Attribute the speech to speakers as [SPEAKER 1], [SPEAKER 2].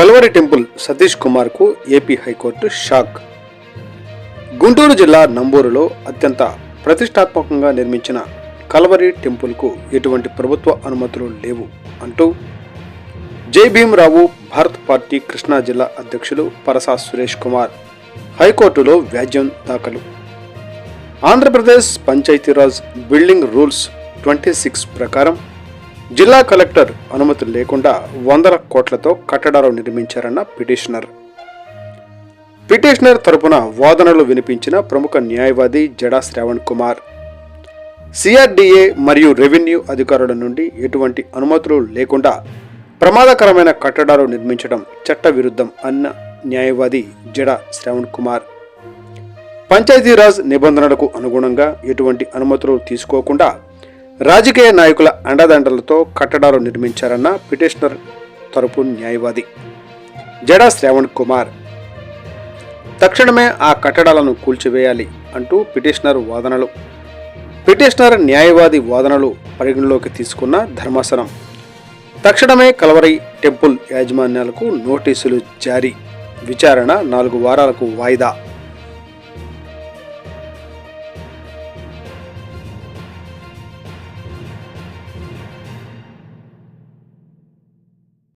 [SPEAKER 1] Calvary temple Satish కుమార్కు AP high court shock. Guntur జిల్లా నంబూరులో అత్యంత ప్రతిష్టాత్మకంగా నిర్మించిన కల్వరి టెంపుల్కు ఎటువంటి ప్రభుత్వ అనుమతులు లేవు అంటూ జై భీమరావు భారత్ పార్టీ కృష్ణా జిల్లా అధ్యక్షులు పరసా సురేష్ కుమార్ హైకోర్టులో వ్యాజ్యం దాఖలు. Andhra Pradesh Panchayati Raj building rules twenty six ప్రకారం జిల్లా కలెక్టర్ అనుమతులు లేకుండా వందల కోట్లతో కట్టడాలు నిర్మించారన్న పిటిషనర్. పిటిషనర్ తరపున వాదనలు వినిపించిన ప్రముఖ న్యాయవాది జడా శ్రావణ్ కుమార్. సిఆర్డీఏ మరియు రెవెన్యూ అధికారుల నుండి ఎటువంటి అనుమతులు లేకుండా ప్రమాదకరమైన కట్టడాలు నిర్మించడం చట్టవిరుద్ధం అన్న న్యాయవాది జడా శ్రావణ్ కుమార్. పంచాయతీరాజ్ నిబంధనలకు అనుగుణంగా ఎటువంటి అనుమతులు తీసుకోకుండా రాజకీయ నాయకుల అండదండలతో కట్టడాలు నిర్మించారన్న పిటిషనర్ తరపు న్యాయవాది జడా శ్రావణ్ కుమార్. తక్షణమే ఆ కట్టడాలను కూల్చివేయాలి అంటూ పిటిషనర్ వాదనలు. పిటిషనర్ న్యాయవాది వాదనలు పరిగణలోకి తీసుకున్న ధర్మాసనం. తక్షణమే కలవరై టెంపుల్ యాజమాన్యాలకు నోటీసులు జారీ. విచారణ నాలుగు వారాలకు వాయిదా.